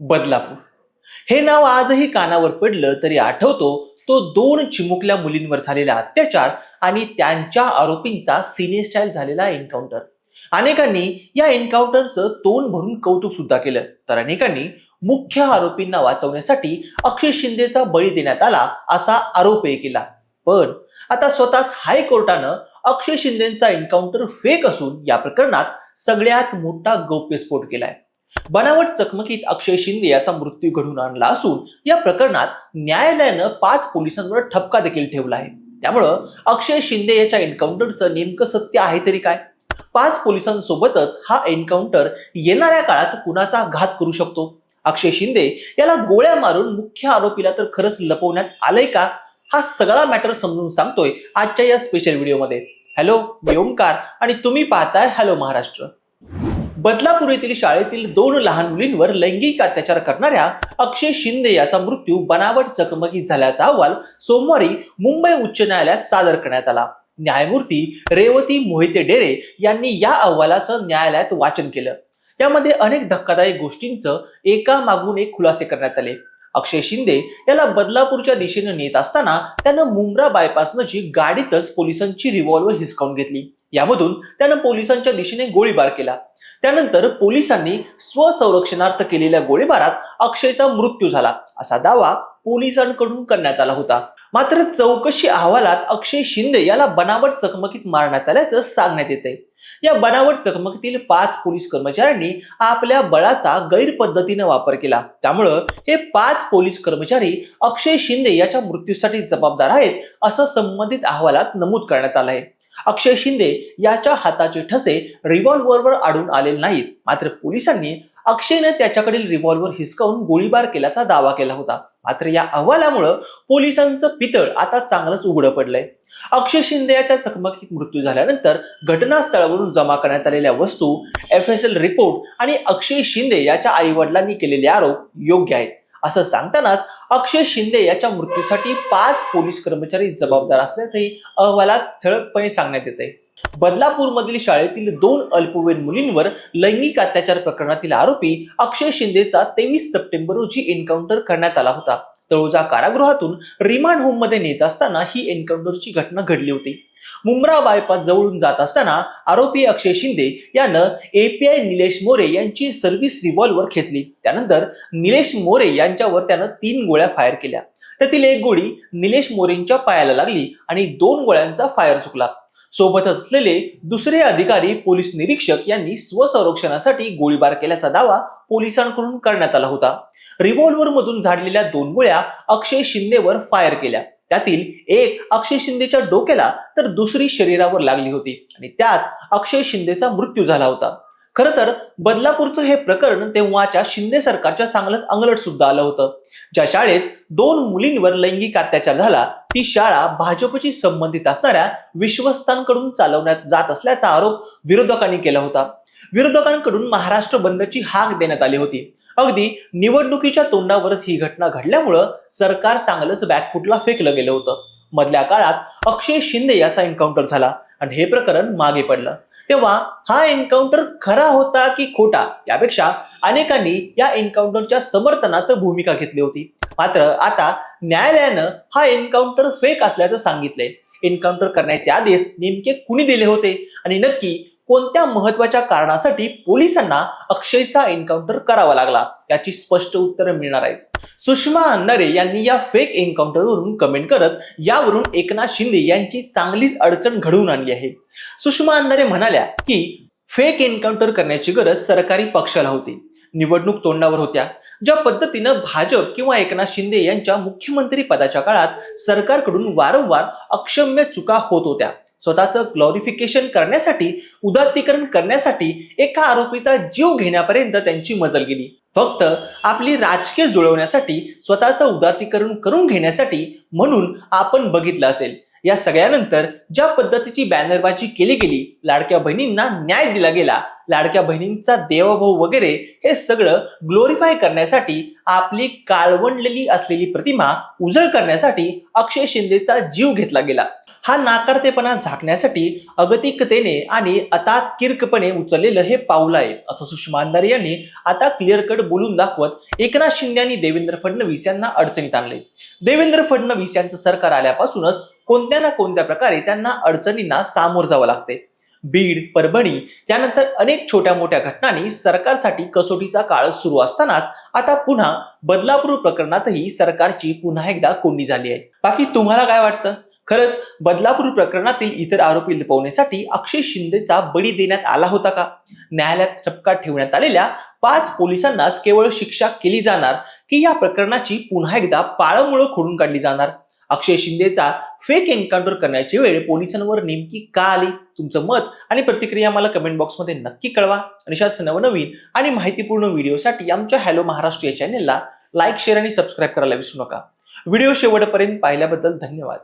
बदलापूर. हे नाव आजही कानावर पडलं तरी आठवतो तो दोन चिमुकल्या मुलींवर झालेला अत्याचार आणि त्यांच्या आरोपींचा सिने स्टाईल झालेला एन्काउंटर. अनेकांनी या एन्काउंटरचं तोंड भरून कौतुक सुद्धा केलं. तर अनेकांनी मुख्य आरोपींना वाचवण्यासाठी अक्षय शिंदेचा बळी देण्यात आला असा आरोपही केला. पण आता स्वतःच हायकोर्टानं अक्षय शिंदेचा एन्काउंटर फेक असून या प्रकरणात सगळ्यात मोठा गौप्यस्फोट केलाय. बनावट चकमकीत अक्षय शिंदे याचा मृत्यू घडून आणला असून या प्रकरणात न्यायालयानं पाच पोलिसांवर ठपका देखील ठेवला आहे. त्यामुळं अक्षय शिंदे याच्या एन्काउंटरचं नेमकं सत्य आहे तरी काय? पाच पोलिसांसोबतच हा एन्काउंटर येणाऱ्या काळात कुणाचा घात करू शकतो? अक्षय शिंदे याला गोळ्या मारून मुख्य आरोपीला तर खरंच लपवण्यात आलंय का? हा सगळा मॅटर समजून सांगतोय आजच्या या स्पेशल व्हिडिओमध्ये हॅलो मी ओमकार आणि तुम्ही पाहताय हॅलो महाराष्ट्र. बदलापूर येथील शाळेतील दोन लहान मुलींवर लैंगिक अत्याचार करणाऱ्या अक्षय शिंदे याचा मृत्यू बनावट चकमकीत झाल्याचा अहवाल सोमवारी मुंबई उच्च न्यायालयात सादर करण्यात आला. न्यायमूर्ती रेवती मोहिते डेरे यांनी या अहवालाचं न्यायालयात वाचन केलं. यामध्ये अनेक धक्कादायक गोष्टींचं एका मागून एक खुलासे करण्यात आले. अक्षय शिंदे याला बदलापूरच्या दिशेने नेत असताना त्यानं मुंब्रा बायपास नजीक गाडीतच पोलिसांची रिव्हॉल्वर हिसकावून घेतली. यामधून त्यानं पोलिसांच्या दिशेने गोळीबार केला. त्यानंतर पोलिसांनी स्वसंरक्षणार्थ केलेल्या गोळीबारात अक्षयचा मृत्यू झाला असा दावा पोलिसांकडून करण्यात आला होता. मात्र चौकशी अहवालात अक्षय शिंदे याला बनावट चकमकीत मारण्यात आल्याचं सांगण्यात येते या बनावट चकमकीतील पाच पोलीस कर्मचाऱ्यांनी आपल्या बळाचा गैरपद्धतीने वापर केला. त्यामुळं हे पाच पोलीस कर्मचारी अक्षय शिंदे याच्या मृत्यूसाठी जबाबदार आहेत असं संबंधित अहवालात नमूद करण्यात आलं आहे अक्षय शिंदे याच्या हाताचे ठसे रिव्हॉल्व्हरवर आढळून आलेले नाहीत. मात्र पोलिसांनी अक्षयने त्याच्याकडील रिव्हॉल्व्हर हिसकावून गोळीबार केल्याचा दावा केला होता. मात्र या अहवालामुळं पोलिसांचं पितळ आता चांगलंच उघडं पडलंय. अक्षय शिंदे याच्या चकमकीत मृत्यू झाल्यानंतर घटनास्थळावरून जमा करण्यात आलेल्या वस्तू एफ एस एल रिपोर्ट आणि अक्षय शिंदे याच्या आई वडिलांनी केलेले आरोप योग्य आहेत. असं सांगतानाच अक्षय शिंदे याच्या मृत्यूसाठी पाच पोलीस कर्मचारी जबाबदार असल्याचंही अहवालात ठळकपणे सांगण्यात येते बदलापूर मधील शाळेतील दोन अल्पवयीन मुलींवर लैंगिक अत्याचार प्रकरणातील आरोपी अक्षय शिंदेचा तेवीस सप्टेंबर रोजी एन्काउंटर करण्यात आला होता. तळोजा कारागृहातून रिमांड होममध्ये नेत असताना ही एन्काउंटरची घटना घडली होती. मुंब्रा बायपास जवळून जात असताना आरोपी अक्षय शिंदे यानं एपीआय निलेश मोरे यांची सर्व्हिस रिव्हॉल्वर खेचली त्यानंतर निलेश मोरे यांच्यावर त्यानं तीन गोळ्या फायर केल्या. त्यातील एक गोळी निलेश मोरेंच्या पायाला लागली आणि दोन गोळ्यांचा फायर चुकला. सोबत असलेले दुसरे अधिकारी पोलीस निरीक्षक यांनी स्वसंरक्षणासाठी गोळीबार केल्याचा दावा पोलिसांकडून करण्यात आला होता. रिव्हॉल्व्हर मधून झाडलेल्या दोन गोळ्या अक्षय शिंदेवर फायर केल्या. त्यातील एक अक्षय शिंदेच्या डोक्याला तर दुसरी शरीरावर लागली होती. आणि त्यात अक्षय शिंदेचा मृत्यू झाला होता. खर तर बदलापूरचं हे प्रकरण तेव्हाच्या शिंदे सरकारच्या चांगलंच अंगलट सुद्धा आलं होतं. ज्या शाळेत दोन मुलींवर लैंगिक अत्याचार झाला ती शाळा भाजपची संबंधित असणाऱ्या विश्वस्तांकडून चालवण्यात जात असल्याचा आरोप विरोधकांनी केला होता. विरोधकांकडून महाराष्ट्र बंदची हाक देण्यात आली होती. अगदी निवडणुकीच्या तोंडावरच ही घटना घडल्यामुळं सरकार चांगलंच बॅकफुटला फेकलं गेलं होतं. मधल्या काळात अक्षय शिंदे याचा एन्काउंटर झाला. आणि हे प्रकरण मागे पडलं. तेव्हा हा एन्काउंटर खरा होता की खोटा? यापेक्षा अनेकांनी या एन्काउंटरच्या समर्थनात भूमिका घेतली होती. मात्र आता न्यायालयानं हा एन्काउंटर फेक असल्याचं सांगितलंय. एन्काउंटर करण्याचे आदेश नेमके कुणी दिले होते? आणि नक्की कोणत्या महत्त्वाच्या कारणासाठी पोलिसांना अक्षयचा एन्काउंटर करावा लागला? याची स्पष्ट उत्तरं मिळणार आहेत. सुषमा अंधारे यांनी या फेक एन्काउंटरवरून कमेंट करत यावरून एकनाथ शिंदे यांची चांगलीच अडचण घडवून आणली आहे. सुषमा अंधारे म्हणाल्या की फेक एन्काउंटर करण्याची गरज सरकारी पक्षाला होती. निवडणूक तोंडावर होत्या. ज्या पद्धतीनं भाजप किंवा एकनाथ शिंदे यांच्या मुख्यमंत्री पदाच्या काळात सरकारकडून वारंवार अक्षम्य चुका होत होत्या. स्वतःचं ग्लोरिफिकेशन करण्यासाठी उदात्तीकरण करण्यासाठी एका आरोपीचा जीव घेण्यापर्यंत त्यांची मजल गेली. फक्त आपली राजकीय जुळवण्यासाठी स्वतःचं उदातीकरण करून घेण्यासाठी म्हणून आपण बघितलं असेल. या सगळ्यानंतर ज्या पद्धतीची बॅनरबाजी केली गेली लाडक्या बहिणींना न्याय दिला गेला लाडक्या बहिणींचा देवभाऊ वगैरे हे सगळं ग्लोरीफाय करण्यासाठी आपली काळवंडलेली असलेली प्रतिमा उजळ करण्यासाठी अक्षय शिंदेचा जीव घेतला गेला. हा नाकारतेपणा झाकण्यासाठी अगतिकतेने आणि अतात्किर्कपणे उचललेलं हे पाऊल आहे असं सुषमा अंधारे यांनी आता क्लिअर कट बोलून दाखवत एकनाथ शिंदे आणि देवेंद्र फडणवीस यांना अडचणीत आणले. देवेंद्र फडणवीस यांचं सरकार आल्यापासूनच कोणत्या ना कोणत्या प्रकारे त्यांना अडचणींना सामोर जावं लागते बीड परभणी त्यानंतर अनेक छोट्या मोठ्या घटनांनी सरकारसाठी कसोटीचा काळ सुरू असतानाच आता पुन्हा बदलापूर प्रकरणातही सरकारची पुन्हा एकदा कोंडी झाली आहे. बाकी तुम्हाला काय वाटतं? खरंच बदलापूर प्रकरणातील इतर आरोपी लपवण्यासाठी अक्षय शिंदेचा बळी देण्यात आला होता का? न्यायालयात ठपका ठेवण्यात आलेल्या पाच पोलिसांनाच केवळ शिक्षा केली जाणार की या प्रकरणाची पुन्हा एकदा पाळमुळं खोडून काढली जाणार? अक्षय शिंदेचा फेक एन्काउंटर करण्याची वेळ पोलिसांवर नेमकी का आली? तुमचं मत आणि प्रतिक्रिया मला कमेंट बॉक्समध्ये नक्की कळवा. आणि अशाच नवनवीन आणि माहितीपूर्ण व्हिडिओसाठी आमच्या हॅलो महाराष्ट्र या चॅनेलला लाईक शेअर आणि सबस्क्राईब करायला विसरू नका. व्हिडिओ शेवटपर्यंत पाहिल्याबद्दल धन्यवाद.